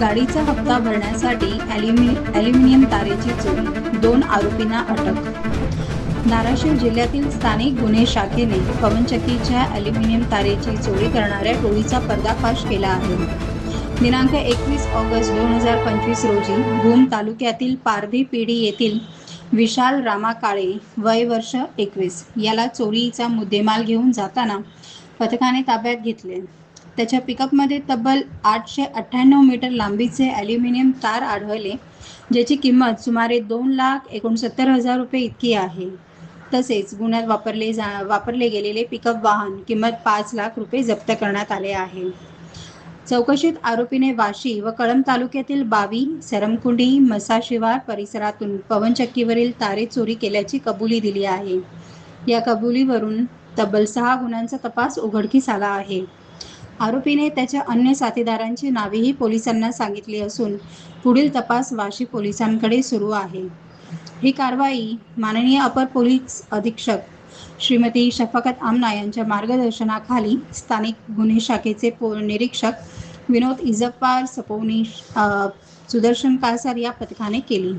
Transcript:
गाडीचा हप्ता भरण्यासाठी ॲल्युमि ॲल्युमिनियम तारेची चोरी दोन आरोपींना अटक. धाराशिव जिल्ह्यातील स्थानिक गुन्हे शाखेने पवनचक्कीच्या ॲल्युमिनियम तारेची चोरी करणाऱ्या टोळीचा पर्दाफाश केला आहे. दिनांक एकवीस ऑगस्ट दोन हजार पंचवीस रोजी भूम तालुक्यातील पारधी पिढी येथील विशाल रामा काळे वय वर्ष एकवीस याला चोरीचा मुद्देमाल घेऊन जाताना पथकाने ताब्यात घेतले. त्याच्या पिकअपमध्ये तब्बल आठशे अठ्ठ्याण्णव मीटर लांबीचे ॲल्युमिनियम तार आढळले ज्याची किंमत सुमारे दोन लाख एकोणसत्तर हजार रुपये इतकी आहे. तसेच गुन्ह्यात वापरले जा वापरले गेलेले पिकअप वाहन किंमत पाच लाख रुपये जप्त करण्यात आले आहे. चौकशीत आरोपीने वाशी व कळंब तालुक्यातील बावी सरमकुंडी मसाशिवार परिसरातून पवनचक्कीवरील तारे चोरी केल्याची कबुली दिली आहे. या कबुलीवरून तब्बल सहा गुन्ह्यांचा तपास उघडकीस आला आहे. आरोपीने त्याच्या अन्य साथीदारांची नावेही पोलिसांना सांगितली असून पुढील तपास वाशी पोलिसांकडे सुरू आहे. ही कारवाई माननीय अपर पोलीस अधीक्षक श्रीमती शफकत आमना यांच्या मार्गदर्शनाखाली स्थानिक गुन्हे शाखेचे पो निरीक्षक विनोद इजप्पार सपोनी सुदर्शन कासार या पथकाने केली.